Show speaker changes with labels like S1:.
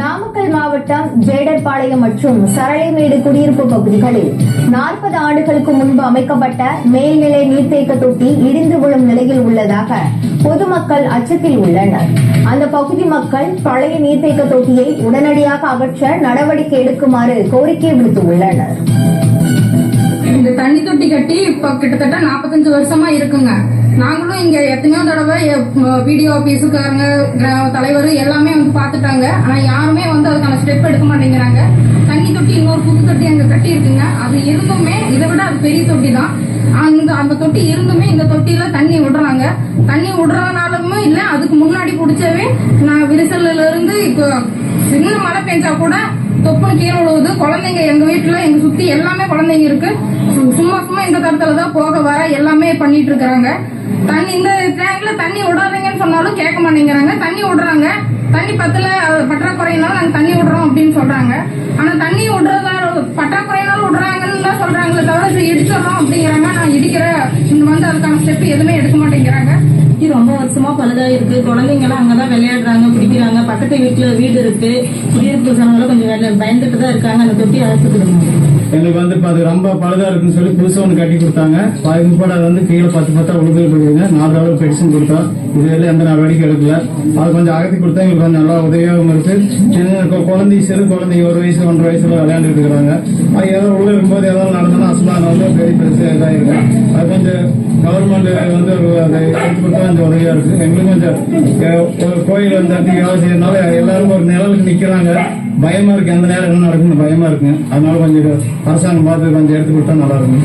S1: நாமக்கல் மாவட்டம் ஜேடர்பாளையம் மற்றும் சரளைமேடு குடியிருப்பு பகுதிகளில் நாற்பது ஆண்டுகளுக்கு முன்பு அமைக்கப்பட்ட மேல்நிலை நீர்த்தேக்க தொட்டி இடிந்து விழும் நிலையில் உள்ளதாக பொதுமக்கள் அச்சத்தில் உள்ளனர். அந்த பகுதி மக்கள் பழைய நீர்த்தேக்க தொட்டியை உடனடியாக அகற்ற நடவடிக்கை எடுக்குமாறு கோரிக்கை விடுத்துள்ளனர்.
S2: இந்த தண்ணி தொட்டி கட்டி இப்ப கிட்டத்தட்ட 45 வருஷமா இருக்குங்க. நாங்களும் இங்க எத்தனையோ தடவை பிடிஓ ஆபீஸுக்காரங்க தலைவர் எல்லாம் ஆனா யாருமே வந்து அதுக்கான ஸ்டெப் எடுக்க மாட்டேங்கிறாங்க. தண்ணி தொட்டி இன்னொரு புது தொட்டி அங்க கட்டி இருக்குங்க அது இருந்துமே இதை விட அது பெரிய தொட்டி தான் அந்த அந்த தொட்டி இருந்துமே இந்த தொட்டியில தண்ணி விடுறாங்க. தண்ணி விடுறதுனாலுமே இல்ல அதுக்கு முன்னாடி பிடிச்சவே நான் விரிசல்ல இருந்து இப்போ சின்ன மழை பெஞ்சா கூட தொப்புன்னு கீழே விழுவுது. குழந்தைங்க எங்க வீட்டுல எங்க சுத்தி எல்லாமே குழந்தைங்க இருக்கு. சும்மா சும்மா இந்த தரத்துல தான் போக வர எல்லாமே பண்ணிட்டு இருக்கிறாங்க. தண்ணி இந்த டேங்க்ல தண்ணி விடாதீங்கன்னு சொன்னாலும் கேட்க மாட்டேங்கிறாங்க. தண்ணி விடுறாங்க. தண்ணி பத்தல பற்றாக்குறையினால நாங்க தண்ணி விடுறோம் அப்படின்னு சொல்றாங்க. ஆனா தண்ணி விடுறதா பற்றாக்குறையினால விடுறாங்கன்னு தான் சொல்றாங்களே தவிர இது இடிச்சிடறோம் அப்படிங்கிறாங்க. நான் இடிக்கிற இங்க வந்து அதுக்கான ஸ்டெப் எதுவுமே எடுக்க மாட்டேங்கிறாங்க.
S3: இது ரொம்ப வருஷமா பழுதா இருக்கு. குழந்தைங்க எல்லாம் அங்கதான் விளையாடுறாங்க பிடிக்கிறாங்க. பக்கத்து வீட்டுல வீடு இருக்கு. குடியிருப்பு ஜனங்களும் கொஞ்சம் பயந்துட்டு தான் இருக்காங்க. அந்த தொட்டி அழைச்சிக்கிடுங்க
S4: எங்களுக்கு வந்து இப்போ அது ரொம்ப பழுதா இருக்குன்னு சொல்லி புதுசா ஒன்று கட்டி கொடுத்தாங்க. பாதி கூட அது வந்து கீழே பத்து பத்தா உழுது போடுவீங்க நாலு அளவு பெடிஷன் கொடுத்தோம் இதுவரை எந்த நடவடிக்கை எடுக்கல. அது கொஞ்சம் அகத்தி கொடுத்தா எங்களுக்கு கொஞ்சம் நல்லா உதவியாகவும் இருக்கு. சின்ன குழந்தை சிறு குழந்தை ஒரு வயசு ஒன்றரை வயசுல விளையாண்டுட்டு இருக்கிறாங்க. அது ஏதோ உள்ள இருக்கும்போது ஏதாவது வந்து பெரிய பிரச்சனை தான் இருக்கு அது கொஞ்சம் கவர்மெண்ட் வந்து அதை எடுத்து கொடுத்தா கொஞ்சம் உதவியா இருக்கு எங்களுக்கு கொஞ்சம் ஒரு கோயில் வந்து அப்படி வேலை எல்லாரும் ஒரு நிழலுக்கு நிக்கிறாங்க. பயமா இருக்கு. எந்த நேரம் என்ன நடக்குன்னு பயமா இருக்கு. அதனால கொஞ்சம் அரசாங்கம் பார்த்து கொஞ்சம் எடுத்து கொடுத்தா நல்லா இருக்கும்.